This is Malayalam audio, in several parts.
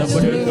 ഉടമ്പടിയുടെ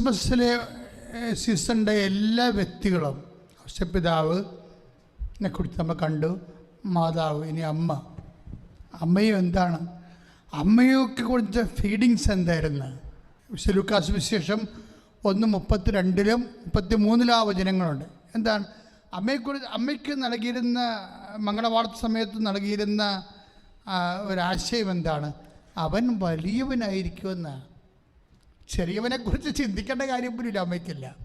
ക്രിസ്മസിലെ സീസണിന്റെ എല്ലാ വ്യക്തികളും ഔഷപിതാവ് കുറിച്ച് നമ്മൾ കണ്ടു മാതാവ് ഇനി അമ്മ. അമ്മയും എന്താണ്? അമ്മയൊക്കെ കുറിച്ച ഫീഡിങ്സ് എന്തായിരുന്നു? വിശുദ്ധ ലൂക്കാസ് വിശേഷം ഒന്ന് മുപ്പത്തി രണ്ടിലും മുപ്പത്തി മൂന്നിലും ആ വചനങ്ങളുണ്ട്. എന്താണ്? അമ്മയെക്കുറിച്ച് അമ്മയ്ക്ക് നൽകിയിരുന്ന മംഗളവാർത്ത സമയത്ത് നൽകിയിരുന്ന ഒരാശയം എന്താണ്? അവൻ വലിയവനായിരിക്കുമെന്നാണ്. ചെറിയവനെക്കുറിച്ച് ചിന്തിക്കേണ്ട കാര്യം പോലും അമ്മയ്ക്കില്ല.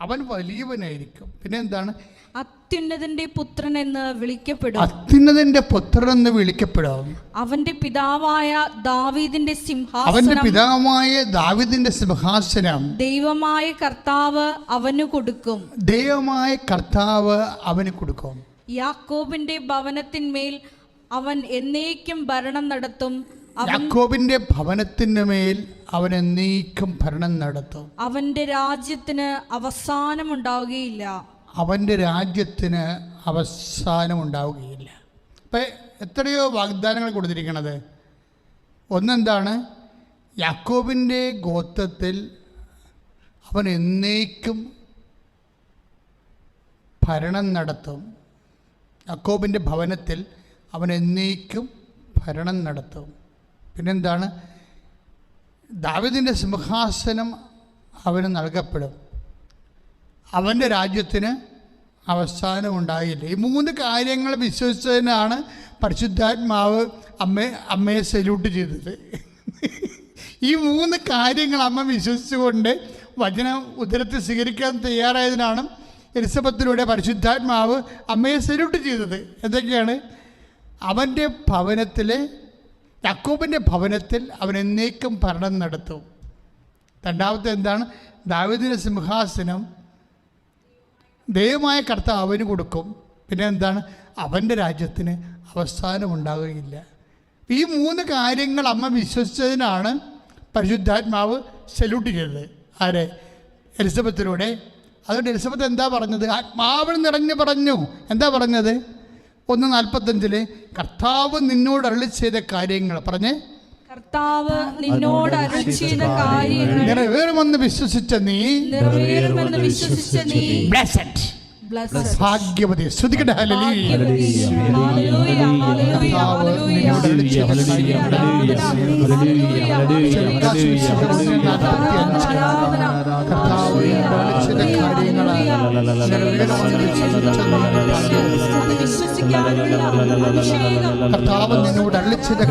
അവൻ വലിയവനായിരിക്കും. പിന്നെ എന്താണ് അത്യുന്നതന്റെ പുത്രൻ എന്ന് വിളിക്കപ്പെടും. അത്യുന്നതന്റെ പുത്രൻ എന്ന് വിളിക്കപ്പെടും. അവന്റെ പിതാവായ ദാവീദിന്റെ സിംഹാസനം. അവന്റെ പിതാവായ ദാവീദിന്റെ സിംഹാസനം. ദൈവമായ കർത്താവ് അവന് കൊടുക്കും. ദൈവമായ കർത്താവ് അവന് കൊടുക്കും. യാക്കോബിന്റെ ഭവനത്തിന്മേൽ അവൻ എന്നേക്കും ഭരണം നടത്തും. യാക്കോബിന്റെ ഭവനത്തിന്റെ മേൽ അവൻ എന്നേക്കും ഭരണം നടത്തും. അവന്റെ രാജ്യത്തിന് അവസാനം ഉണ്ടാവുകയില്ല അവന്റെ രാജ്യത്തിന് അവസാനം ഉണ്ടാവുകയില്ല അപ്പം എത്രയോ വാഗ്ദാനങ്ങൾ കൊടുത്തിരിക്കണത്. ഒന്നെന്താണ്? യാക്കോബിന്റെ ഗോത്രത്തിൽ അവൻ എന്നേക്കും ഭരണം നടത്തും. യാക്കോബിന്റെ ഭവനത്തിൽ അവൻ എന്നേക്കും ഭരണം നടത്തും. പിന്നെന്താണ്? ദാവിദിന്റെ സിംഹാസനം അവന് നൽകപ്പെടും. അവന്റെ രാജ്യത്തിന് അവസാനം ഉണ്ടായില്ല ഈ മൂന്ന് കാര്യങ്ങൾ വിശ്വസിച്ചതിനാണ് പരിശുദ്ധാത്മാവ് അമ്മ അമ്മയെ സല്യൂട്ട് ചെയ്തത്. ഈ മൂന്ന് കാര്യങ്ങൾ അമ്മ വിശ്വസിച്ചുകൊണ്ട് വചനം ഉദരത്തിൽ സ്വീകരിക്കാൻ തയ്യാറായതിനാണ് എലിസബത്തിലൂടെ പരിശുദ്ധാത്മാവ് അമ്മയെ സല്യൂട്ട് ചെയ്തത്. എന്തൊക്കെയാണ്? അവന്റെ ഭവനത്തിൽ യാക്കോബിന്റെ ഭവനത്തിൽ അവൻ എന്നേക്കും ഭരണം നടത്തും. രണ്ടാമത്തെ എന്താണ്? ദാവിദിന്റെ സിംഹാസനം ദൈവമായ കർത്താവ് അവന് കൊടുക്കും. പിന്നെ എന്താണ്? അവന്റെ രാജ്യത്തിന് അവസാനം ഉണ്ടാകുകയില്ല. ഈ മൂന്ന് കാര്യങ്ങൾ അമ്മ വിശ്വസിച്ചതിനാണ് പരിശുദ്ധാത്മാവ് സല്യൂട്ട് ചെയ്തത്. ആരെ? എലിസബത്തിലൂടെ. അതുകൊണ്ട് എലിസബത്ത് എന്താ പറഞ്ഞത്? ആത്മാവിൽ നിറഞ്ഞു പറഞ്ഞു. എന്താ പറഞ്ഞത്? ഒന്ന് നാൽപ്പത്തഞ്ചിൽ കർത്താവ് നിന്നോട് അരളി ചെയ്ത കാര്യങ്ങൾ പറഞ്ഞേ. കർത്താവ് നിന്നോട് വേറെ ചെയ്ത കാര്യങ്ങൾ. നിറവേറുമെന്ന് വിശ്വസിച്ച നീ നിറവേറുമെന്ന് വിശ്വസിച്ച നീ. ഭാഗ്യവതി. ശ്രുതിക്കട്ടെ hallelujah. Hallelujah, hallelujah, hallelujah, hallelujah. Hallelujah, hallelujah, hallelujah, hallelujah, hallelujah, ആരാധന, കർത്താവ് നിന്നോട് അരുളി ചെയ്ത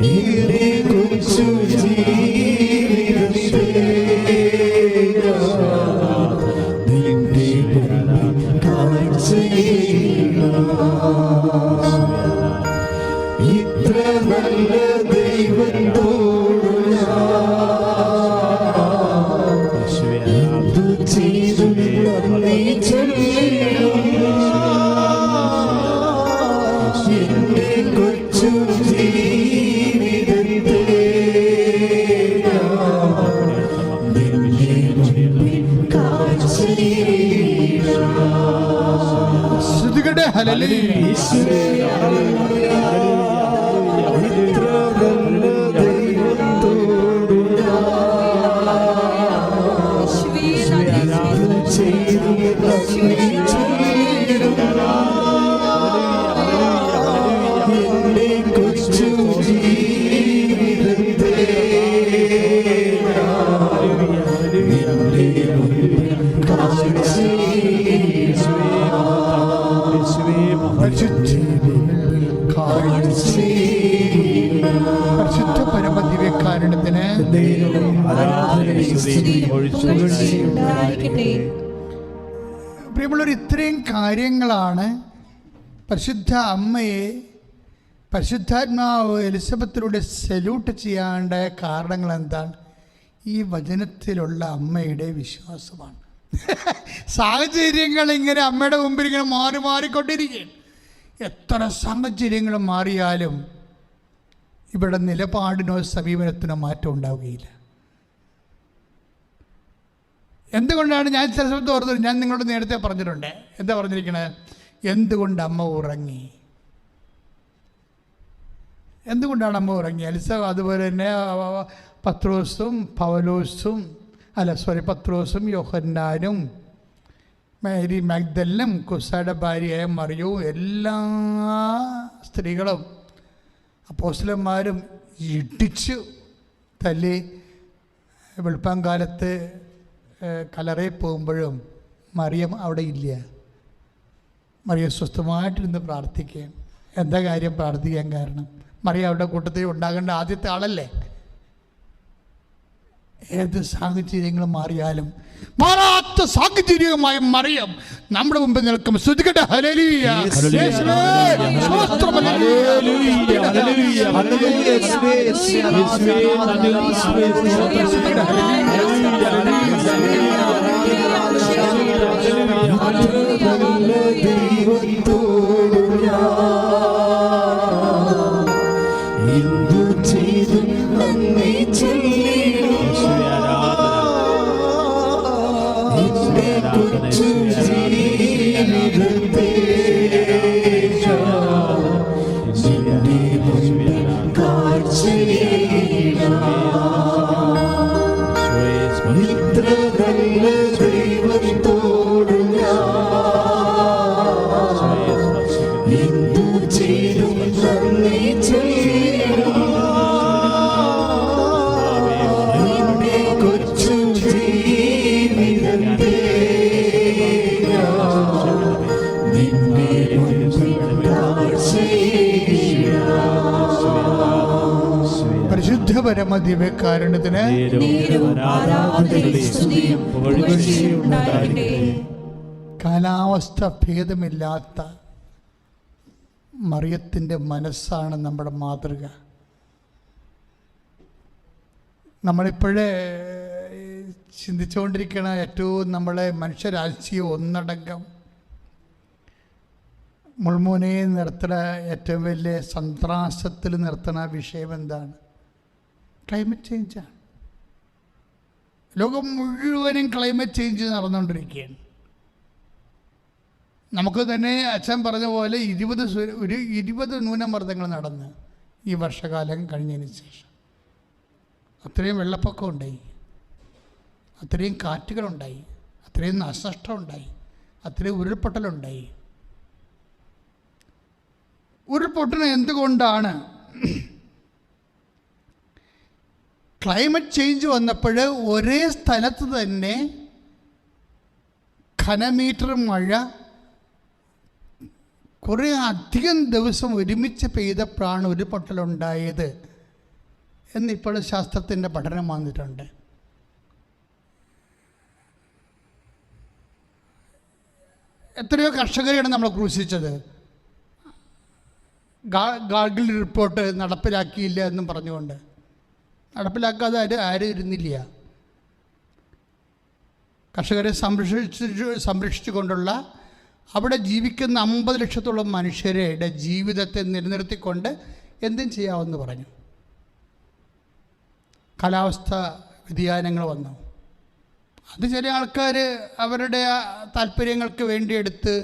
You Amém. Isso mesmo. പ്രിയമുള്ളവർ ഇത്രയും കാര്യങ്ങളാണ് പരിശുദ്ധ അമ്മയെ പരിശുദ്ധാത്മാവ് എലിസബത്തിലൂടെ സല്യൂട്ട് ചെയ്യാണ്ടായ കാരണങ്ങൾ എന്താണ് ഈ വചനത്തിലുള്ള അമ്മയുടെ വിശ്വാസമാണ്. സാഹചര്യങ്ങൾ ഇങ്ങനെ അമ്മയുടെ മുമ്പിൽ ഇങ്ങനെ മാറി മാറിക്കൊണ്ടിരിക്കുകയാണ്. എത്ര സാഹചര്യങ്ങൾ മാറിയാലും ഇവിടെ നിലപാടിനോ സമീപനത്തിനോ മാറ്റം ഉണ്ടാവുകയില്ല. എന്തുകൊണ്ടാണ് ഞാൻ ചില ശബ്ദം ഓർത്തത് ഞാൻ നിങ്ങളോട് നേരത്തെ പറഞ്ഞിട്ടുണ്ട്. എന്താ പറഞ്ഞിരിക്കണത് എന്തുകൊണ്ട് അമ്മ ഉറങ്ങി? എന്തുകൊണ്ടാണ് അമ്മ ഉറങ്ങി? അലിസ അതുപോലെ തന്നെ പത്രോസും പവലോസും അല്ല സോറി പത്രോസും യോഹന്നാനും മേരി മാഗ്ദല്ലും കുസയുടെ ഭാര്യയായ മറിയവും എല്ലാ സ്ത്രീകളും അപ്പോസ്ലന്മാരും ഇടിച്ചു തല്ലി വെളുപ്പം കാലത്ത് ഏഹ്, കലറയിൽ പോകുമ്പോഴും മറിയം അവിടെ ഇല്ല. മറിയം സ്വസ്ഥമായിട്ടിരുന്ന് പ്രാർത്ഥിക്കുകയും എന്താ കാര്യം പ്രാർത്ഥിക്കാൻ കാരണം? മറിയം അവിടെ കൂട്ടത്തിൽ ഉണ്ടാകേണ്ട ആദ്യത്തെ ആളല്ലേ? ഏത് സാഹചര്യങ്ങൾ മാറിയാലും മാറാത്ത സാഹചര്യവുമായി മറിയം നമ്മുടെ മുമ്പിൽ നിൽക്കും. ശ്രദ്ധിക്കട്ടെ. ഹല്ലേലൂയ. ദൈവത്തോടു ഞാൻ പരമ ദിവ്യകാരണത്തിന് കാലാവസ്ഥ ഭേദമില്ലാത്ത മറിയത്തിന്റെ മനസ്സാണ് നമ്മുടെ മാതൃക. നമ്മളിപ്പോഴേ ചിന്തിച്ചുകൊണ്ടിരിക്കണ ഏറ്റവും നമ്മളെ മനുഷ്യരാശിയെ ഒന്നടങ്കം മുൾമുനയെ നിർത്തണ ഏറ്റവും വലിയ സന്ത്രാസത്തിൽ നിർത്തണ വിഷയം എന്താണ്? ക്ലൈമറ്റ് ചേഞ്ചാണ് ലോകം മുഴുവനും ക്ലൈമറ്റ് ചേഞ്ച് നടന്നുകൊണ്ടിരിക്കുകയാണ്. നമുക്ക് തന്നെ അച്ഛൻ പറഞ്ഞ പോലെ ഇരുപത് ഒരു ഇരുപത് ന്യൂനമർദ്ദങ്ങൾ നടന്ന് ഈ വർഷകാലം കഴിഞ്ഞതിന് ശേഷം. അത്രയും വെള്ളപ്പൊക്കം ഉണ്ടായി അത്രയും കാറ്റുകളുണ്ടായി. അത്രയും നാശനഷ്ടമുണ്ടായി. അത്രയും ഉരുൾപൊട്ടലുണ്ടായി. ഉരുൾപൊട്ടൽ എന്തുകൊണ്ടാണ് ക്ലൈമറ്റ് ചേഞ്ച് വന്നപ്പോൾ ഒരേ സ്ഥലത്ത് തന്നെ ഘനമീറ്റർ മഴ കുറേ അധികം ദിവസം ഒരുമിച്ച് പെയ്തപ്പോഴാണ് ഉരുൾപൊട്ടലുണ്ടായത് എന്നിപ്പോൾ ശാസ്ത്രത്തിന്റെ പഠനം വന്നിട്ടുണ്ട്. എത്രയോ കർഷകരെയാണ് നമ്മൾ ക്രൂശിച്ചത്. ഗാർഗിൾ റിപ്പോർട്ട് നടപ്പിലാക്കിയില്ല എന്നും പറഞ്ഞുകൊണ്ട്. നടപ്പിലാക്കാതെ ആരും ആരും ഇരുന്നില്ല. കർഷകരെ സംരക്ഷിച്ചു കൊണ്ടുള്ള അവിടെ ജീവിക്കുന്ന അമ്പത് ലക്ഷത്തോളം മനുഷ്യരുടെ ജീവിതത്തെ നിലനിർത്തിക്കൊണ്ട് എന്തും ചെയ്യാമെന്ന് പറഞ്ഞു. കാലാവസ്ഥ വ്യതിയാനങ്ങൾ വന്നു. അത് ചില ആൾക്കാർ അവരുടെ താല്പര്യങ്ങൾക്ക് വേണ്ടിയെടുത്ത്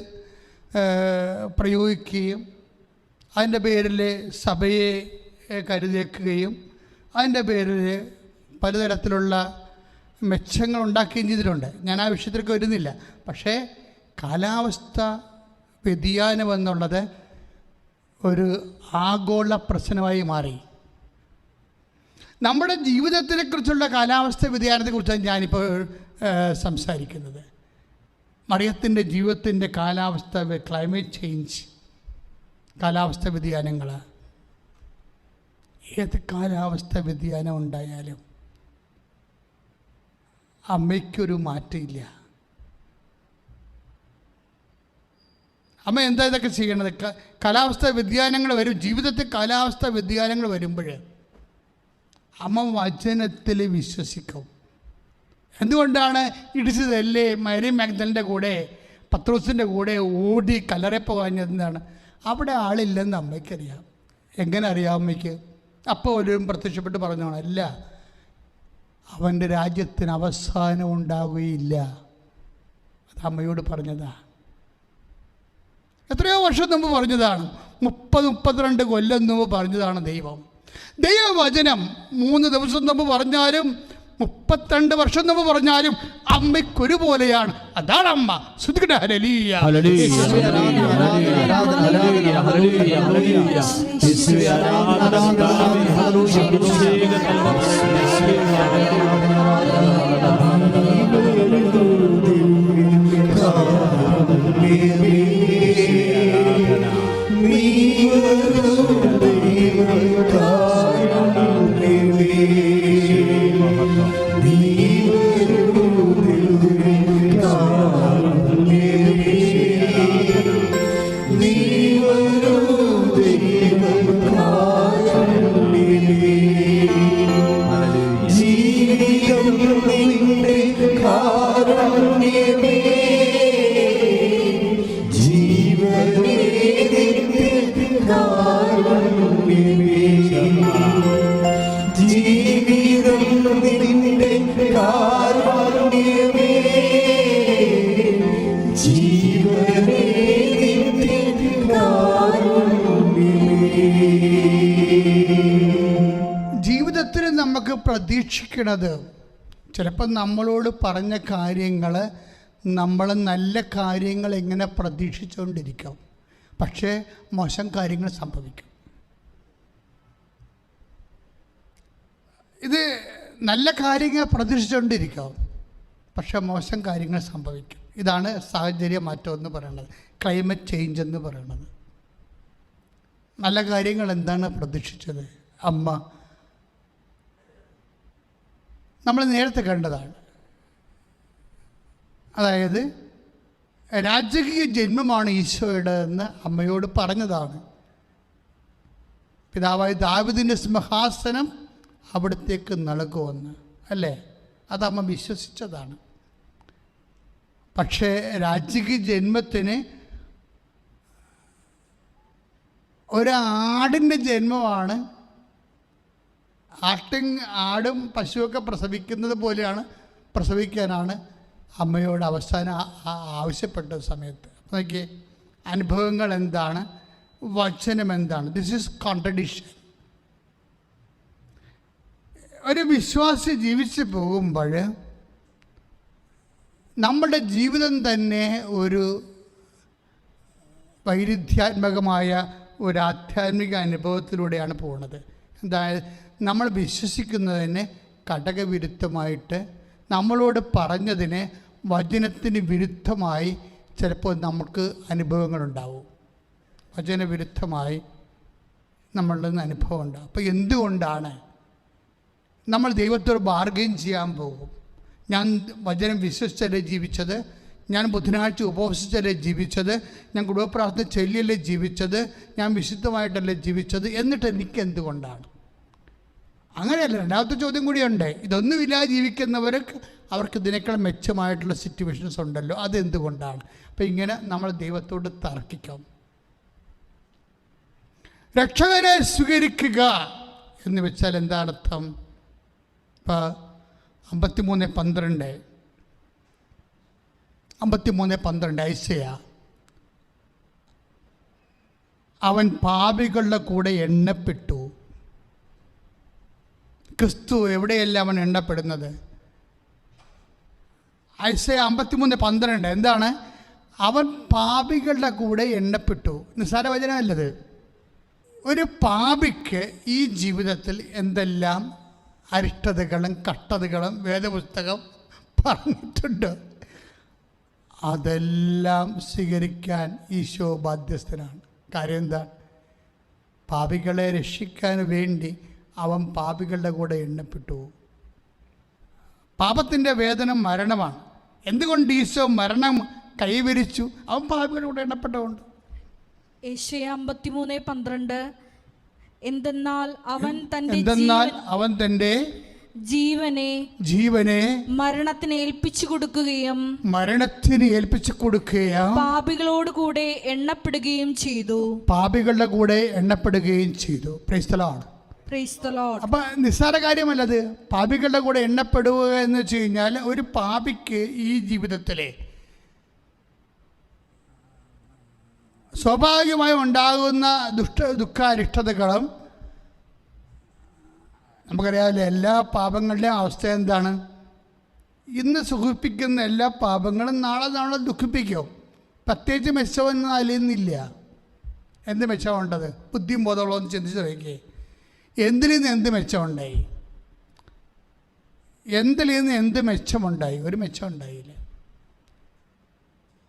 പ്രയോഗിക്കുകയും അതിന്റെ പേരിൽ സഭയെ കരുതേക്കുകയും അതിന്റെ പേരിൽ പലതരത്തിലുള്ള മെച്ചങ്ങൾ ഉണ്ടാക്കുകയും ചെയ്തിട്ടുണ്ട്. ഞാൻ ആ വിഷയത്തിലേക്ക് വരുന്നില്ല. പക്ഷേ കാലാവസ്ഥ വ്യതിയാനം എന്നുള്ളത് ഒരു ആഗോള പ്രശ്നമായി മാറി. നമ്മുടെ ജീവിതത്തിനെക്കുറിച്ചുള്ള കാലാവസ്ഥ വ്യതിയാനത്തെക്കുറിച്ചാണ് ഞാനിപ്പോൾ സംസാരിക്കുന്നത്. മറിയത്തിന്റെ ജീവിതത്തിന്റെ കാലാവസ്ഥ ക്ലൈമറ്റ് ചേഞ്ച് കാലാവസ്ഥ വ്യതിയാനങ്ങൾ. ഏത് കാലാവസ്ഥ വ്യതിയാനം ഉണ്ടായാലും അമ്മയ്ക്കൊരു മാറ്റമില്ല. അമ്മ എന്താ ഇതൊക്കെ ചെയ്യണത്? കാലാവസ്ഥ വ്യതിയാനങ്ങൾ വരും. ജീവിതത്തിൽ കാലാവസ്ഥ വ്യതിയാനങ്ങൾ വരുമ്പോൾ അമ്മ വചനത്തിൽ വിശ്വസിക്കും. എന്തുകൊണ്ടാണ് ഇടിച്ചതല്ലേ? മരി മാഗ്ദലിന്റെ കൂടെ പത്രോസിന്റെ കൂടെ ഓടി കല്ലറപ്പോകാഞ്ഞതെന്നാണ് അവിടെ ആളില്ലെന്ന് അമ്മയ്ക്കറിയാം. എങ്ങനെ അറിയാം അമ്മയ്ക്ക്? അപ്പോൾ ഒരു പ്രത്യക്ഷപ്പെട്ട് പറഞ്ഞോണം അല്ല അവന്റെ രാജ്യത്തിന് അവസാനം ഉണ്ടാവുകയില്ല. അത് അമ്മയോട് പറഞ്ഞതാ. എത്രയോ വർഷം മുമ്പ് പറഞ്ഞതാണ് മുപ്പത് മുപ്പത്തിരണ്ട് കൊല്ലം മുമ്പ് പറഞ്ഞതാണ് ദൈവം. ദൈവവചനം മൂന്ന് ദിവസം മുമ്പ് പറഞ്ഞാലും മുപ്പത്തിരണ്ട് വർഷം എന്ന് പറഞ്ഞാലും അമ്മയ്ക്കൊരുപോലെയാണ് അതാണ് അമ്മ. ശ്രുതിക്കട്ടെ ഹല്ലേലൂയ. ജീവിതം ജീവിതത്തിൽ നമുക്ക് പ്രതീക്ഷിക്കുന്നത് ചിലപ്പോൾ നമ്മളോട് പറഞ്ഞ കാര്യങ്ങൾ നമ്മൾ നല്ല കാര്യങ്ങൾ എങ്ങനെ പ്രതീക്ഷിച്ചുകൊണ്ടിരിക്കും. പക്ഷേ മോശം കാര്യങ്ങൾ സംഭവിക്കും. ഇത് നല്ല കാര്യങ്ങൾ പ്രതീക്ഷിച്ചുകൊണ്ടിരിക്കാം. പക്ഷേ മോശം കാര്യങ്ങൾ സംഭവിക്കും. ഇതാണ് സാഹചര്യ മാറ്റം എന്ന് പറയുന്നത്. ക്ലൈമറ്റ് ചേഞ്ച് എന്ന് പറയുന്നത്. നല്ല കാര്യങ്ങൾ എന്താണ് പ്രതീക്ഷിച്ചത്? അമ്മ നമ്മൾ നേരത്തെ കണ്ടതാണ്. അതായത് രാജകീയ ജന്മമാണ് ഈശോയുടെ എന്ന് അമ്മയോട് പറഞ്ഞതാണ്. പിതാവായ ദാവിദിന്റെ സിംഹാസനം അവിടത്തേക്ക് നൽകുമെന്ന് അല്ലേ? അത് അമ്മ വിശ്വസിച്ചതാണ്. പക്ഷേ രാജകീയ ജന്മത്തിന് ഒരാടിന്റെ ജന്മമാണ്. ആട്ടിങ് ആടും പശുവൊക്കെ പ്രസവിക്കുന്നത് പോലെയാണ് പ്രസവിക്കാനാണ് അമ്മയോട് അവസാനം ആവശ്യപ്പെട്ട സമയത്ത്. നോക്കിയേ അനുഭവങ്ങൾ എന്താണ്? വചനം എന്താണ്? ദിസ് ഈസ് കോൺട്രഡിഷൻ ഒരു വിശ്വാസി ജീവിച്ചു പോകുമ്പോൾ നമ്മുടെ ജീവിതം തന്നെ ഒരു വൈരുദ്ധ്യാത്മകമായ ഒരു ആധ്യാത്മിക അനുഭവത്തിലൂടെയാണ് പോകുന്നത് അതായത് നമ്മൾ വിശ്വസിക്കുന്നതിന് ഘടകവിരുദ്ധമായിട്ട് നമ്മളോട് പറഞ്ഞതിന് വചനത്തിന് വിരുദ്ധമായി ചിലപ്പോൾ നമുക്ക് അനുഭവങ്ങളുണ്ടാവും. വചനവിരുദ്ധമായി നമ്മളുടെ അനുഭവം ഉണ്ടാകും അപ്പോൾ എന്തുകൊണ്ടാണ് നമ്മൾ ദൈവത്തോട് ബാർഗെയിൻ ചെയ്യാൻ പോകും? ഞാൻ വചനം വിശ്വസിച്ചല്ലേ ജീവിച്ചത്? ഞാൻ ബുധനാഴ്ച ഉപവസിച്ചല്ലേ ജീവിച്ചത്? ഞാൻ കുടുംബപ്രാർത്ഥന ചൊല്ലിയല്ലേ ജീവിച്ചത്? ഞാൻ വിശുദ്ധമായിട്ടല്ലേ ജീവിച്ചത്? എന്നിട്ട് എനിക്ക് എന്തുകൊണ്ടാണ്? അങ്ങനെയല്ല രണ്ടാമത്തെ ചോദ്യം കൂടിയുണ്ട്. ഇതൊന്നുമില്ലാതെ ജീവിക്കുന്നവർക്ക് അവർക്ക് ഇതിനേക്കാൾ മെച്ചമായിട്ടുള്ള സിറ്റുവേഷൻസ് ഉണ്ടല്ലോ. അതെന്തുകൊണ്ടാണ്? അപ്പം ഇങ്ങനെ നമ്മൾ ദൈവത്തോട് തർക്കിക്കാം. രക്ഷകരെ സ്വീകരിക്കുക എന്ന് വെച്ചാൽ എന്താണ് അർത്ഥം? ഇപ്പോൾ അമ്പത്തിമൂന്ന് പന്ത്രണ്ട്. അമ്പത്തിമൂന്ന് പന്ത്രണ്ട് ഐസയ. അവൻ പാപികളുടെ കൂടെ എണ്ണപ്പെട്ടു. ക്രിസ്തു എവിടെയല്ല അവൻ എണ്ണപ്പെടുന്നത്? ഐസ അമ്പത്തിമൂന്ന് പന്ത്രണ്ട് എന്താണ്? അവൻ പാപികളുടെ കൂടെ എണ്ണപ്പെട്ടു. നിസ്സാര വചനമല്ലത് ഒരു പാപിക്ക് ഈ ജീവിതത്തിൽ എന്തെല്ലാം അരിഷ്ടതകളും കഷ്ടതകളും വേദപുസ്തകം പറഞ്ഞിട്ടുണ്ട്. അതെല്ലാം സ്വീകരിക്കാൻ ഈശോ ബാധ്യസ്ഥനാണ്. കാര്യം എന്താ? പാപികളെ രക്ഷിക്കാൻ വേണ്ടി അവൻ പാപികളുടെ കൂടെ എണ്ണപ്പെട്ടു. പാപത്തിന്റെ വേദന മരണമാണ്. എന്തുകൊണ്ട് ഈശോ മരണം കൈവരിച്ചു? അവൻ പാപികളുടെ കൂടെ എണ്ണപ്പെട്ടതുകൊണ്ട്. ഏഷ്യ അമ്പത്തിമൂന്ന് പന്ത്രണ്ട്. എന്തെന്നാൽ അവൻ തന്റെ എന്തെന്നാൽ അവൻ തന്റെ ജീവനെ ജീവനെ മരണത്തിന് ഏൽപ്പിച്ചു കൊടുക്കുകയും മരണത്തിന് ഏൽപ്പിച്ചു കൊടുക്കുകയും പാപികളോട് കൂടെ എണ്ണപ്പെടുകയും ചെയ്തു. പാപികളുടെ കൂടെ എണ്ണപ്പെടുകയും ചെയ്തു. പ്രൈസ്തലാണ്. അപ്പം നിസ്സാര കാര്യമല്ലത്? പാപികളുടെ കൂടെ എണ്ണപ്പെടുക എന്ന് വെച്ച് കഴിഞ്ഞാൽ ഒരു പാപിക്ക് ഈ ജീവിതത്തിലെ സ്വാഭാവികമായി ഉണ്ടാകുന്ന ദുഷ്ട ദുഃഖാരിഷ്ടതകളും നമുക്കറിയാമല്ലോ എല്ലാ പാപങ്ങളുടെയും അവസ്ഥ എന്താണ്? ഇന്ന് സുഖിപ്പിക്കുന്ന എല്ലാ പാപങ്ങളും നാളെ നാളെ ദുഃഖിപ്പിക്കും. പ്രത്യേകിച്ച് മെച്ചമൊന്നും അതിലിന്നില്ല എന്ത് മെച്ചമുണ്ടത്? ബുദ്ധിയും ബോധമുള്ളതെന്ന് ചിന്തിച്ചു എന്തിൽ നിന്ന് എന്ത് മെച്ചമുണ്ടായി? എന്തിൽ നിന്ന് എന്ത് മെച്ചമുണ്ടായി? ഒരു മെച്ചം ഉണ്ടായില്ല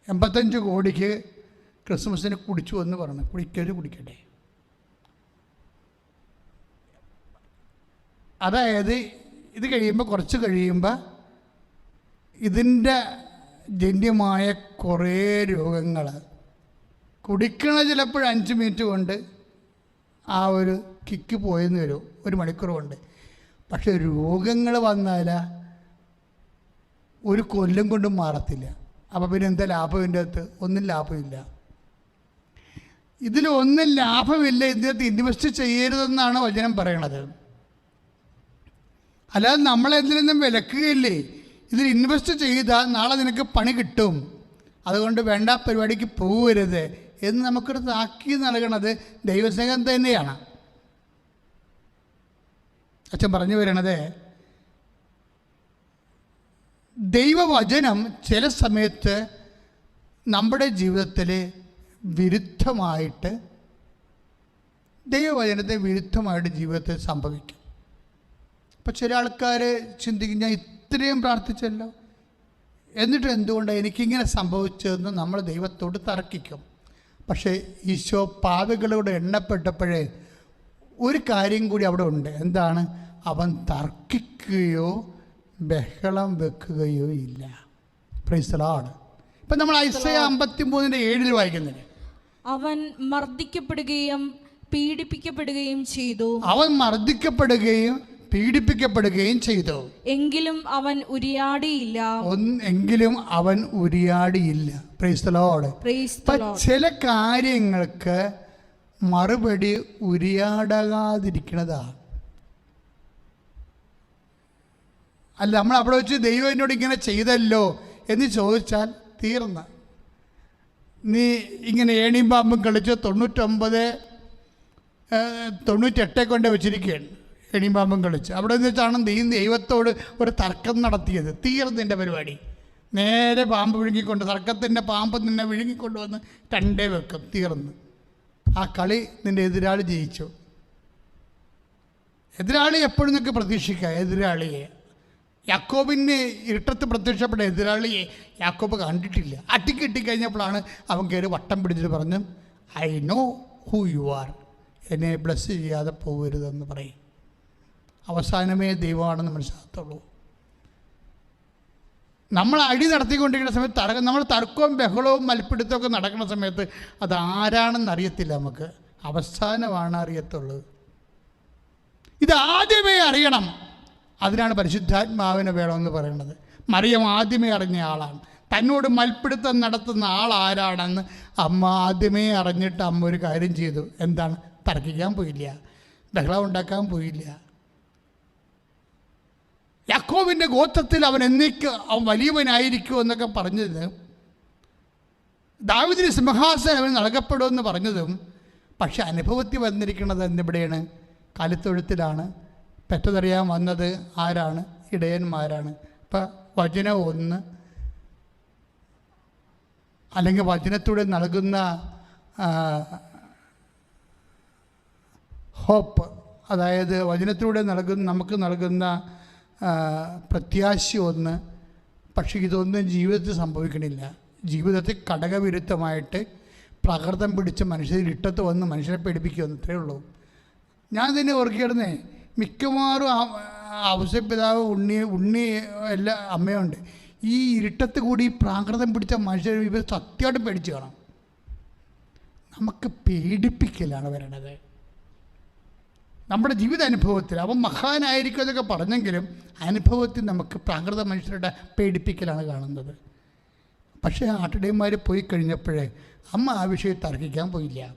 എൺപത്തഞ്ച് കോടിക്ക് ക്രിസ്മസിന് കുടിച്ചു എന്ന് പറഞ്ഞു. കുടിക്കരുത് കുടിക്കട്ടെ. അതായത് ഇത് കഴിയുമ്പോൾ കുറച്ച് കഴിയുമ്പോൾ ഇതിന്റെ ജന്യമായ കുറേ രോഗങ്ങൾ കുടിക്കണ ചിലപ്പോൾ അഞ്ച് മിനിറ്റ് കൊണ്ട് ആ ഒരു കിക്ക് പോയെന്ന് വരും. ഒരു മണിക്കൂർ കൊണ്ട് പക്ഷെ രോഗങ്ങൾ വന്നാൽ ഒരു കൊല്ലം കൊണ്ടും മാറത്തില്ല. അപ്പോൾ പിന്നെ എന്താ ലാഭം ഇതിന്റെ അകത്ത്? ഒന്നും ലാഭമില്ല. ഇതിലൊന്നും ലാഭമില്ല. ഇതിനകത്ത് ഇൻവെസ്റ്റ് ചെയ്യരുതെന്നാണ് വചനം പറയണത്. അല്ലാതെ നമ്മളെന്തിൽ നിന്നും വിലക്കുകയില്ലേ? ഇതിൽ ഇൻവെസ്റ്റ് ചെയ്താൽ നാളെ നിനക്ക് പണി കിട്ടും. അതുകൊണ്ട് വേണ്ട പരിപാടിക്ക് പോകരുത് എന്ന് നമുക്കൊരു താക്കി നൽകണത് ദൈവസ്നേഹം തന്നെയാണ്. അച്ഛൻ പറഞ്ഞു വരണത് ദൈവവചനം ചില സമയത്ത് നമ്മുടെ ജീവിതത്തിൽ വിരുദ്ധമായിട്ട് ദൈവവചനത്തെ വിരുദ്ധമായിട്ട് ജീവിതത്തിൽ സംഭവിക്കും. അപ്പോൾ ചില ആൾക്കാർ ചിന്തിക്കും ഞാൻ ഇത്രയും പ്രാർത്ഥിച്ചല്ലോ. എന്നിട്ട് എന്തുകൊണ്ടാണ് എനിക്കിങ്ങനെ സംഭവിച്ചതെന്ന് നമ്മൾ ദൈവത്തോട് തർക്കിക്കും. പക്ഷേ ഈശോ പാവികളോട് എണ്ണപ്പെട്ടപ്പോഴേ ഒരു കാര്യം കൂടി അവിടെ ഉണ്ട്. എന്താണ്? അവൻ തർക്കിക്കുകയോ ബഹളം വെക്കുകയോ ഇല്ല. പ്രൈസലാണ് ഇപ്പം നമ്മൾ ഐസയ അമ്പത്തി മൂന്നിന്റെ ഏഴിൽ വായിക്കുന്നില്ല? അവൻ മർദ്ദിക്കപ്പെടുകയും പീഡിപ്പിക്കപ്പെടുകയും ചെയ്തു. അവൻ മർദ്ദിക്കപ്പെടുകയും പീഡിപ്പിക്കപ്പെടുകയും ചെയ്തു. എങ്കിലും അവൻ ഉരിയാടിയില്ല. എങ്കിലും അവൻ ഉരിയാടിയില്ല. ചില കാര്യങ്ങൾക്ക് മറുപടി ഉരിയാടാകാതിരിക്കുന്നതാണ് അല്ല നമ്മൾ അവിടെ വെച്ച് ദൈവം എന്നോട് ഇങ്ങനെ ചെയ്തല്ലോ എന്ന് ചോദിച്ചാൽ തീർന്ന. നീ ഇങ്ങനെ ഏണിയും പാമ്പും കളിച്ച് തൊണ്ണൂറ്റൊമ്പത് തൊണ്ണൂറ്റെട്ടെ കൊണ്ട് വെച്ചിരിക്കുകയാണ് ഏണിയും പാമ്പും കളിച്ച്. അവിടെ നിന്ന് വെച്ചാണ് നീ ദൈവത്തോട് ഒരു തർക്കം നടത്തിയത്. തീർന്നിന്റെ പരിപാടി. നേരെ പാമ്പ് വിഴുങ്ങിക്കൊണ്ട് തർക്കത്തിന്റെ പാമ്പ് നിന്നെ വിഴുങ്ങിക്കൊണ്ട് വന്ന് രണ്ടേ വെക്കും. തീർന്ന്. ആ കളി നിന്റെ എതിരാളി ജയിച്ചു. എതിരാളി എപ്പോഴും നിങ്ങൾക്ക് പ്രതീക്ഷിക്കുക എതിരാളിയെ. യാക്കോബിന് ഇരുട്ടത്ത് പ്രത്യക്ഷപ്പെട്ട എതിരാളിയെ യാക്കോബ് കണ്ടിട്ടില്ല. അട്ടിക്കിട്ടിക്കഴിഞ്ഞപ്പോഴാണ് അവൻ കയറി വട്ടം പിടിച്ചിട്ട് പറഞ്ഞു I know who you are എന്നെ ബ്ലസ് ചെയ്യാതെ പോകരുതെന്ന് പറയും. അവസാനമേ ദൈവമാണെന്ന് മനസ്സിലാകത്തുള്ളൂ. നമ്മൾ അടി നടത്തിക്കൊണ്ടിരിക്കുന്ന സമയത്ത് തർക്കം നമ്മൾ തർക്കവും ബഹളവും മൽപ്പിടുത്തമൊക്കെ നടക്കുന്ന സമയത്ത് അത് ആരാണെന്ന് അറിയത്തില്ല നമുക്ക്. അവസാനമാണ് അറിയത്തുള്ളത്. ഇത് ആദ്യമേ അറിയണം. അതിനാണ് പരിശുദ്ധാത്മാവിനെ വേണമെന്ന് പറയുന്നത്. മറിയം ആദ്യമേ അറിഞ്ഞ ആളാണ്. തന്നോട് മൽപ്പിടുത്തം നടത്തുന്ന ആൾ ആരാണെന്ന് അമ്മ ആദ്യമേ അറിഞ്ഞിട്ട് അമ്മ ഒരു കാര്യം ചെയ്തു. എന്താണ്? തർക്കിക്കാൻ പോയില്ല. ബഹളം ഉണ്ടാക്കാൻ പോയില്ല. യാക്കോബിന്റെ ഗോത്രത്തിൽ അവൻ എന്നേക്ക് അവൻ വലിയവനായിരിക്കും എന്നൊക്കെ പറഞ്ഞത്. ദാവിദിന് സിംഹാസനം അവൻ നൽകപ്പെടുമെന്ന് പറഞ്ഞതും പക്ഷെ അനുഭവത്തിൽ വന്നിരിക്കുന്നത് എന്തിവിടെയാണ്? കാലിത്തൊഴുത്തിലാണ്. പെറ്റതറിയാൻ വന്നത് ആരാണ്? ഇടയന്മാരാണ്. ഇപ്പം വചനം ഒന്ന്. അല്ലെങ്കിൽ വചനത്തോടെ നൽകുന്ന ഹോപ്പ്. അതായത് വചനത്തിലൂടെ നൽകുന്ന നമുക്ക് നൽകുന്ന പ്രത്യാശ ഒന്ന് പക്ഷേ ഇതൊന്നും ജീവിതത്തിൽ സംഭവിക്കണില്ല. ജീവിതത്തിൽ ഘടകവിരുദ്ധമായിട്ട് പ്രകൃതം പിടിച്ച് മനുഷ്യർ ഇട്ടത്ത് വന്ന് മനുഷ്യരെ പേടിപ്പിക്കുമെന്ന് ഇത്രയേ ഉള്ളൂ. ഞാൻ തന്നെ ഓർക്കിയിടുന്നേ മിക്കവാറും ഔസപിതാവ് ഉണ്ണി ഉണ്ണി എല്ലാ അമ്മയുണ്ട്. ഈ ഇരുട്ടത്ത് കൂടി പ്രാകൃതം പിടിച്ച മനുഷ്യർ ഇവർ സത്യമായിട്ട് പേടിച്ച് കാണാം. നമുക്ക് പേടിപ്പിക്കലാണ് വരണത് നമ്മുടെ ജീവിതാനുഭവത്തിൽ അവൻ മഹാനായിരിക്കും എന്നൊക്കെ പറഞ്ഞെങ്കിലും അനുഭവത്തിൽ നമുക്ക് പ്രാകൃത മനുഷ്യരുടെ പേടിപ്പിക്കലാണ് കാണുന്നത്. പക്ഷേ ആട്ടിടയന്മാർ പോയി കഴിഞ്ഞപ്പോഴേ അമ്മ ആ വിഷയം തർക്കിക്കാൻ പോയില്ല.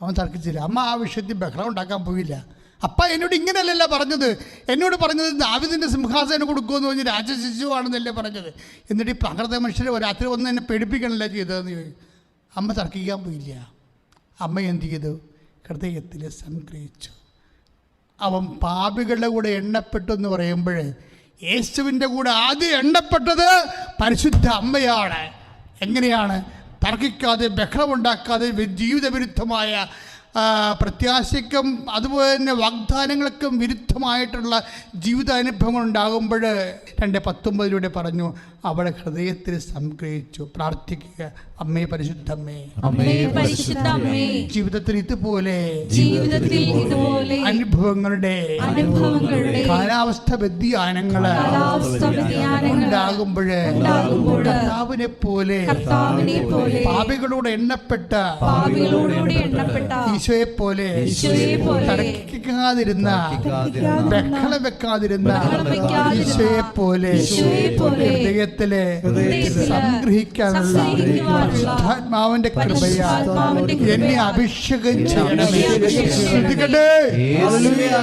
അവൻ തർക്കിച്ചില്ല അമ്മ ആ വിഷയത്തിൽ ബഹളം ഉണ്ടാക്കാൻ പോയില്ല. അപ്പ എന്നോട് ഇങ്ങനെയല്ലല്ല പറഞ്ഞത്. എന്നോട് പറഞ്ഞത് ദാവിദിന്റെ സിംഹാസനം കൊടുക്കുമെന്ന് പറഞ്ഞ് രാജശിശുവാണെന്നല്ലേ പറഞ്ഞത്. എന്നിട്ട് ഈ പ്രാകൃത മനുഷ്യരെ രാത്രി വന്ന് എന്നെ പേടിപ്പിക്കണല്ലേ ചെയ്തതെന്ന് ചോദിക്കും അമ്മ തർക്കിക്കാൻ പോയില്ല. അമ്മ എന്ത് ചെയ്തു? ഹൃദയത്തിൽ സംഗ്രഹിച്ചു. അവൻ പാപികളുടെ കൂടെ എണ്ണപ്പെട്ടു എന്ന് പറയുമ്പോൾ യേശുവിന്റെ കൂടെ ആദ്യം എണ്ണപ്പെട്ടത് പരിശുദ്ധ അമ്മയാണ്. എങ്ങനെയാണ്? തർക്കിക്കാതെ ബഹളമുണ്ടാക്കാതെ ജീവിതവിരുദ്ധമായ പ്രത്യാശയ്ക്കും അതുപോലെ തന്നെ വാഗ്ദാനങ്ങൾക്കും വിരുദ്ധമായിട്ടുള്ള ജീവിതാനുഭവങ്ങൾ ഉണ്ടാകുമ്പോൾ രണ്ട് പത്തൊമ്പതിലൂടെ പറഞ്ഞു അവളെ ഹൃദയത്തിൽ സംഗ്രഹിച്ചു. പ്രാർത്ഥിക്കുക. അമ്മേ പരിശുദ്ധമ്മേ. അമ്മേ പരിശുദ്ധ അമ്മേ ജീവിതത്തിൽ ഇതുപോലെ ജീവിതത്തിൽ ഇതുപോലെ അനുഭവങ്ങളുടെ അനുഭവങ്ങളുടെ കാലാവസ്ഥ വ്യതിയാനങ്ങൾ ഉണ്ടാകുമ്പോഴ് ഉണ്ടാകുമ്പോൾ കർത്താവിനെ പോലെ പാപികളോട് എണ്ണപ്പെട്ട ഈശോയെ പോലെ തടക്കാതിരുന്ന ബഹളം വെക്കാതിരുന്ന വെക്കാതിരുന്ന ഈശോയെ പോലെ ഈശോയെ പോലെ ഹൃദയത്തിലെ സംഗ്രഹിക്കാനുള്ള പരിശുദ്ധാത്മാവിന്റെ പരിശുദ്ധാത്മാവിന്റെ കൃപയാൽ എന്നെ അഭിഷേകം ചെയ്യണമേ. ശ്രദ്ധിക്കട്ടെ. ഹല്ലേലൂയ.